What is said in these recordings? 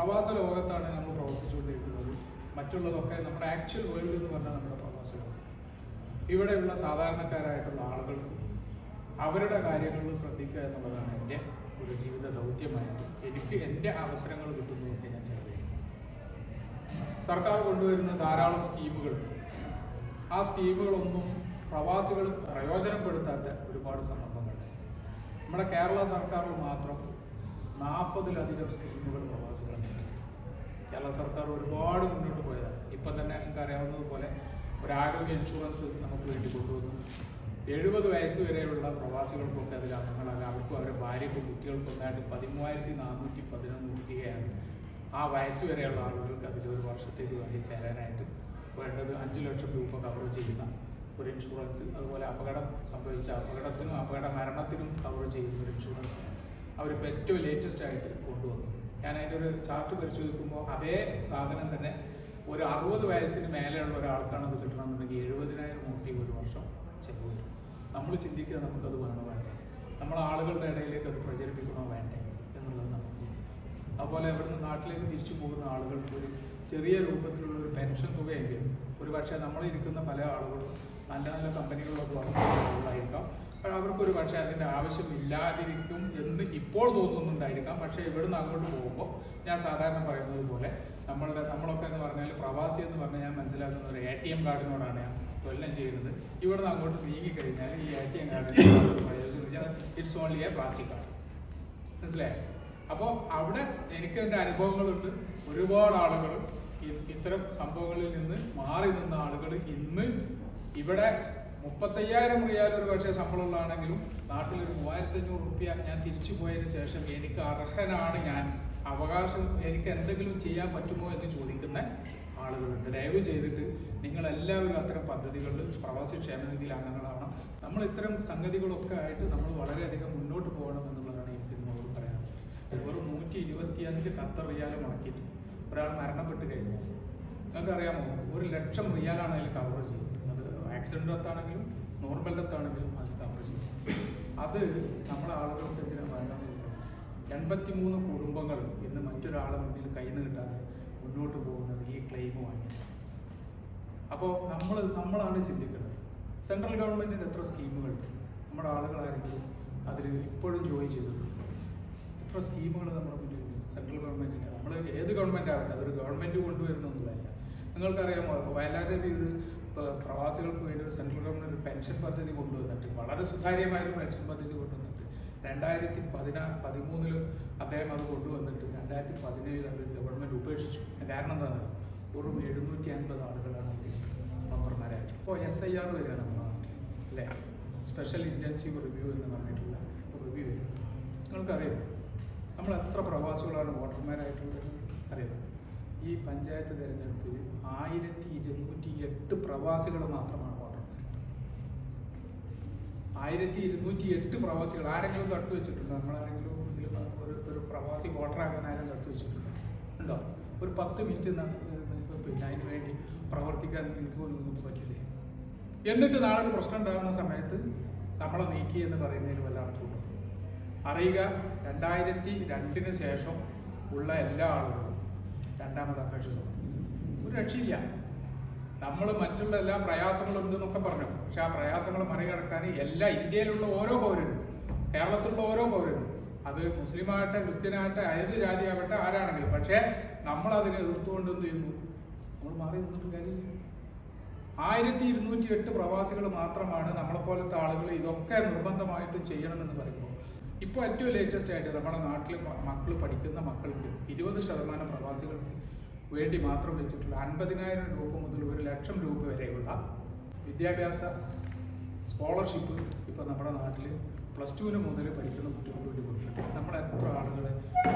പ്രവാസ ലോകത്താണ് നമ്മൾ പ്രവർത്തിച്ചുകൊണ്ടിരിക്കുന്നത്. മറ്റുള്ളതൊക്കെ നമ്മുടെ ആക്ച്വൽ വേൾഡ് എന്ന് പറഞ്ഞാൽ നമ്മുടെ പ്രവാസ ലോകം. ഇവിടെയുള്ള സാധാരണക്കാരായിട്ടുള്ള ആളുകൾ അവരുടെ കാര്യങ്ങളിൽ ശ്രദ്ധിക്കുക എന്നുള്ളതാണ് എന്റെ ഒരു ജീവിത ദൗത്യമായിട്ട് എനിക്ക് എന്റെ അവസരങ്ങൾ കിട്ടുന്നതൊക്കെ ഞാൻ ചെലവഴിക്കും സർക്കാർ കൊണ്ടുവരുന്ന ധാരാളം സ്കീമുകൾ. ആ സ്കീമുകളൊന്നും പ്രവാസികൾ പ്രയോജനപ്പെടുത്താത്ത ഒരുപാട് സന്ദർഭങ്ങളുണ്ട്. നമ്മുടെ കേരള സർക്കാരിൽ മാത്രം നാൽപ്പതിലധികം സ്കീമുകൾ പ്രവാസികളുണ്ട്. കേരള സർക്കാർ ഒരുപാട് മുന്നോട്ട് പോയതാണ്. ഇപ്പം തന്നെ നിങ്ങൾക്ക് അറിയാവുന്നതുപോലെ ഒരു ആരോഗ്യ ഇൻഷുറൻസ് നമുക്ക് വേണ്ടി കൊണ്ടുവന്നു. എഴുപത് വയസ്സ് വരെയുള്ള പ്രവാസികൾക്കൊക്കെ അതിൽ അംഗങ്ങളാണ് അവർക്കും അവരുടെ ഭാര്യക്കും കുട്ടികൾക്കും ഒന്നായിട്ട് പതിമൂവായിരത്തി നാനൂറ്റി പതിനൊന്ന് രൂപയാണ് ആ വയസ്സ് വരെയുള്ള ആളുകൾക്ക് അതിൽ ഒരു വർഷത്തേക്ക് വേണ്ടി ചേരാനായിട്ട് വേണ്ടത് അഞ്ച് ലക്ഷം രൂപ കവർ ചെയ്യുന്ന ഒരു ഇൻഷുറൻസ് അതുപോലെ അപകടം സംഭവിച്ച അപകടത്തിനും അപകട മരണത്തിനും കവർ ചെയ്യുന്ന ഒരു ഇൻഷുറൻസ് അവരിപ്പോൾ ഏറ്റവും ലേറ്റസ്റ്റ് ആയിട്ട് കൊണ്ടുവന്നു. ഞാൻ അതിന്റെ ഒരു ചാർട്ട് പരിശോധിക്കുമ്പോൾ അതേ സാധനം തന്നെ ഒരു അറുപത് വയസ്സിന് മേലെയുള്ള ഒരാൾക്കാണ് അത് കിട്ടണമെന്നുണ്ടെങ്കിൽ എഴുപതിനായിരം മൂട്ടി ഒരു വർഷം ചെലവ് വരും നമ്മൾ ചിന്തിക്കുക നമുക്കത് വേണോ വേണ്ട? നമ്മൾ ആളുകളുടെ ഇടയിലേക്ക് അത് പ്രചരിപ്പിക്കണോ വേണ്ടേ എന്നുള്ളത് നമുക്ക് ചിന്തിക്കാം അതുപോലെ ഇവിടുന്ന് നാട്ടിലേക്ക് തിരിച്ചു പോകുന്ന ആളുകൾക്ക് ഒരു ചെറിയ രൂപത്തിലുള്ള ഒരു പെൻഷൻ തുകയെങ്കിലും ഒരു പക്ഷേ നമ്മളിരിക്കുന്ന പല ആളുകളും നല്ല നല്ല കമ്പനികളിലൊക്കെ വർക്ക് ചെയ്യുന്നതായിരിക്കാം അവർക്കൊരു പക്ഷേ അതിന്റെ ആവശ്യമില്ലാതിരിക്കും എന്ന് ഇപ്പോൾ തോന്നുന്നുണ്ടായിരിക്കാം. പക്ഷേ ഇവിടുന്ന് അങ്ങോട്ട് പോകുമ്പോൾ ഞാൻ സാധാരണ പറയുന്നത് പോലെ നമ്മളുടെ നമ്മളൊക്കെ എന്ന് പറഞ്ഞാൽ പ്രവാസി എന്ന് പറഞ്ഞാൽ ഞാൻ മനസ്സിലാക്കുന്നത് ഒരു എ ടി എം കാർഡിനോടാണ് ഞാൻ കൊല്ലം ചെയ്യുന്നത്. ഇവിടുന്ന് അങ്ങോട്ട് നീങ്ങിക്കഴിഞ്ഞാൽ ഈ എ ടി എം കാർഡിന്റെ it's only a plastic card മനസ്സിലായോ? അപ്പോൾ അവിടെ എനിക്ക് എന്റെ അനുഭവങ്ങളുണ്ട്. ഒരുപാട് ആളുകൾ ഇത്തരം സംഭവങ്ങളിൽ നിന്ന് മാറി നിന്ന ആളുകൾ ഇന്ന് ഇവിടെ മുപ്പത്തയ്യായിരം റിയാൽ ഒരു പക്ഷേ ശമ്പളമുള്ളതാണെങ്കിലും നാട്ടിലൊരു മൂവായിരത്തി അഞ്ഞൂറ് റുപ്യ ഞാൻ തിരിച്ചു പോയതിന് ശേഷം എനിക്ക് അർഹനാണ് ഞാൻ. അവകാശം എനിക്ക് എന്തെങ്കിലും ചെയ്യാൻ പറ്റുമോ എന്ന് ചോദിക്കുന്ന ആളുകളുണ്ട്. ദയവ് ചെയ്തിട്ട് നിങ്ങളെല്ലാവരും അത്തരം പദ്ധതികളിൽ പ്രവാസി ക്ഷേമനിധി അംഗങ്ങളാവണം നമ്മൾ ഇത്തരം സംഗതികളൊക്കെ ആയിട്ട് നമ്മൾ വളരെയധികം മുന്നോട്ട് പോകണം എന്നുള്ളതാണ് എനിക്ക് നിങ്ങളോട് പറയാനുള്ളത്. വെറും നൂറ്റി ഇരുപത്തി അഞ്ച് ഖത്തർ റിയാൽ മുടക്കിയിട്ട് ഒരാൾ മരണപ്പെട്ട് കഴിഞ്ഞാൽ. നിങ്ങൾക്കറിയാമോ? ഒരു ലക്ഷം റിയാലാണ് അതിൽ കവർ ചെയ്യുന്നത്. ആക്സിഡന്റ് ഡെത്താണെങ്കിലും നോർമൽ ഡെത്താണെങ്കിലും അത് കവർ ചെയ്യും അത് നമ്മളെ ആളുകൾക്ക് എന്തിനാ വേണ്ടത് എൺപത്തി മൂന്ന് കുടുംബങ്ങൾ ഇന്ന് മറ്റൊരാളെ മുന്നിൽ കയ്യിൽ നിന്ന് കിട്ടാതെ മുന്നോട്ട് പോകുന്നത് ഈ ക്ലെയിമുമായി അപ്പോൾ നമ്മൾ നമ്മളാണ് ചിന്തിക്കുന്നത്. സെൻട്രൽ ഗവൺമെന്റിന്റെ എത്ര സ്കീമുകളുണ്ട് നമ്മുടെ ആളുകളായിരിക്കും അതിൽ ഇപ്പോഴും ജോയിൻ ചെയ്തിട്ടുണ്ട്. എത്ര സ്കീമുകൾ നമ്മുടെ മുന്നിൽ സെൻട്രൽ ഗവൺമെന്റിന്റെ നമ്മൾ ഏത് ഗവൺമെന്റ് ആവട്ടെ അതൊരു ഗവൺമെന്റ് കൊണ്ടുവരുന്നൊന്നുമല്ല. നിങ്ങൾക്കറിയാമോ വയലാർ രവി ഒരു ഇപ്പോൾ പ്രവാസികൾക്ക് വേണ്ടി ഒരു സെൻട്രൽ ഗവൺമെന്റ് ഒരു പെൻഷൻ പദ്ധതി കൊണ്ടുവന്നിട്ട് വളരെ സുതാര്യമായ ഒരു പെൻഷൻ പദ്ധതി കൊണ്ടുവന്നിട്ട് രണ്ടായിരത്തി പതിനാ പതിമൂന്നിൽ അദ്ദേഹം അത് കൊണ്ടുവന്നിട്ട് രണ്ടായിരത്തി പതിനേഴിൽ അത് ഗവൺമെന്റ് ഉപേക്ഷിച്ചു. കാരണം എന്താണ്? വെറും എഴുന്നൂറ്റി അൻപത് ആളുകളാണ് മെമ്പർമാരായിട്ട്. ഇപ്പോൾ എസ് ഐ ആർ വരിക നമ്മുടെ നാട്ടിൽ അല്ലേ? സ്പെഷ്യൽ ഇന്റൻസീവ് റിവ്യൂ എന്ന് പറഞ്ഞിട്ടുള്ള റിവ്യൂ വരും നിങ്ങൾക്കറിയാം നമ്മൾ എത്ര പ്രവാസികളാണ് വോട്ടർമാരായിട്ടുള്ളത്? അറിയാം ഈ പഞ്ചായത്ത് തിരഞ്ഞെടുപ്പിൽ ആയിരത്തി ഇരുന്നൂറ്റി എട്ട് പ്രവാസികൾ മാത്രമാണ് വോട്ടർമാർ ആയിരത്തി ഇരുന്നൂറ്റി എട്ട് പ്രവാസികൾ ആരെങ്കിലും തട്ടു വെച്ചിട്ടുണ്ടോ? നമ്മളാരെങ്കിലും ഒരു ഒരു പ്രവാസി വോട്ടറാകാൻ ആരും തട്ടു വെച്ചിട്ടുണ്ടോ? ഉണ്ടോ? ഒരു പത്ത് മിനിറ്റ് പിന്നെ അതിന് വേണ്ടി പ്രവർത്തിക്കാൻ എനിക്ക് ഒന്നും പറ്റില്ലേ? എന്നിട്ട് നാളെ ഒരു പ്രശ്നം ഉണ്ടാകുന്ന സമയത്ത് നമ്മളെ നീക്കി എന്ന് പറയുന്നതിൽ വല്ല അർത്ഥമുണ്ടോ അറിയുക രണ്ടായിരത്തി രണ്ടിന് ശേഷം ഉള്ള എല്ലാ ആളുകളും രണ്ടാമത് അപേക്ഷ തുടങ്ങി ഒരു രക്ഷയില്ല. നമ്മൾ മറ്റുള്ള എല്ലാ പ്രയാസങ്ങളും ഉണ്ടെന്നൊക്കെ പറഞ്ഞു. പക്ഷെ ആ പ്രയാസങ്ങൾ മറികടക്കാൻ എല്ലാ ഇന്ത്യയിലുള്ള ഓരോ പൗരനും കേരളത്തിലുള്ള ഓരോ പൗരനും അത് മുസ്ലിമാകട്ടെ ക്രിസ്ത്യനാകട്ടെ ഏത് ജാതിയാകട്ടെ ആരാണെങ്കിലും. പക്ഷേ നമ്മൾ അതിനെ എതിർത്തുകൊണ്ട് എന്ത് ചെയ്യുന്നു? നമ്മൾ മാറി നിന്നിട്ട് കാര്യമില്ല. ആയിരത്തി ഇരുന്നൂറ്റി എട്ട് പ്രവാസികൾ മാത്രമാണ് നമ്മളെപ്പോലത്തെ ആളുകൾ ഇതൊക്കെ നിർബന്ധമായിട്ടും ചെയ്യണമെന്ന് പറയുമ്പോൾ ഇപ്പോൾ ഏറ്റവും ലേറ്റസ്റ്റ് ആയിട്ട് നമ്മുടെ നാട്ടിൽ മക്കൾ പഠിക്കുന്ന മക്കൾക്ക് ഇരുപത് ശതമാനം പ്രവാസികൾക്ക് വേണ്ടി മാത്രം വെച്ചിട്ടുള്ള അൻപതിനായിരം രൂപ മുതൽ ഒരു ലക്ഷം രൂപ വരെയുള്ള വിദ്യാഭ്യാസ സ്കോളർഷിപ്പ് ഇപ്പോൾ നമ്മുടെ നാട്ടിൽ പ്ലസ് ടുവിന് മുതൽ പഠിക്കുന്ന കുട്ടികൾക്ക് വേണ്ടി കൊടുക്കുന്നുണ്ട് നമ്മൾ എത്ര ആളുകൾ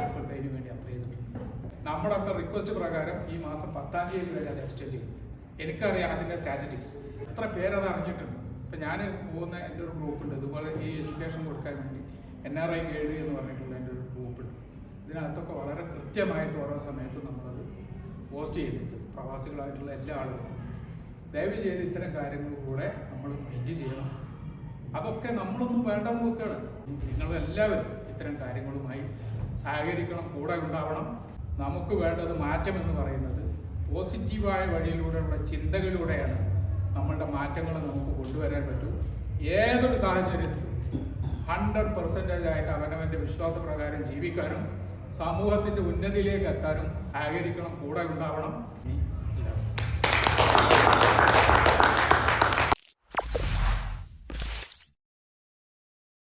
മക്കൾക്ക് അതിന് വേണ്ടി അപ്ലൈ ചെയ്തിട്ടുണ്ട്. നമ്മളൊക്കെ റിക്വസ്റ്റ് പ്രകാരം ഈ മാസം പത്താം തീയതി വരെ അത് എക്സ്റ്റെൻഡ് ചെയ്യും. എനിക്കറിയാം അതിന്റെ സ്റ്റാറ്റിസ്റ്റിക്സ് എത്ര പേരത് അറിഞ്ഞിട്ടുണ്ട്. ഇപ്പം ഞാൻ പോകുന്ന എന്റെ ഒരു ഗ്രൂപ്പുണ്ട് ഇതുപോലെ ഈ എഡ്യൂക്കേഷൻ കൊടുക്കാൻ വേണ്ടി എൻ ആർ ഐ ഗൈഡ് എന്ന് പറഞ്ഞിട്ടുള്ള എന്റെ ഒരു ഗ്രൂപ്പുണ്ട് ഇതിനകത്തൊക്കെ വളരെ കൃത്യമായിട്ട് ഓരോ സമയത്തും നമ്മളത് പോസ്റ്റ് ചെയ്യുന്നുണ്ട്. പ്രവാസികളായിട്ടുള്ള എല്ലാ ആളുകളും. ദയവ് ചെയ്ത് ഇത്തരം കാര്യങ്ങൾ കൂടെ നമ്മൾ മൈൻഡ് ചെയ്യണം. അതൊക്കെ നമ്മളൊന്നും വേണ്ടെന്ന് നോക്കുകയാണ് നിങ്ങളെല്ലാവരും ഇത്തരം കാര്യങ്ങളുമായി സഹകരിക്കണം കൂടെ ഉണ്ടാവണം. നമുക്ക് വേണ്ടത് മാറ്റം എന്ന് പറയുന്നത് പോസിറ്റീവായ വഴിയിലൂടെയുള്ള ചിന്തകളിലൂടെയാണ് നമ്മളുടെ മാറ്റങ്ങൾ നമുക്ക് കൊണ്ടുവരാൻ പറ്റും. ഏതൊരു സാഹചര്യത്തിലും ഹൺഡ്രഡ് പെർസെന്റേജ് ആയിട്ട് അവനവന്റെ വിശ്വാസപ്രകാരം ജീവിക്കാനും സമൂഹത്തിന്റെ ഉന്നതിയിലേക്ക് എത്താനും സഹകരിക്കണം കൂടെ ഉണ്ടാവണം.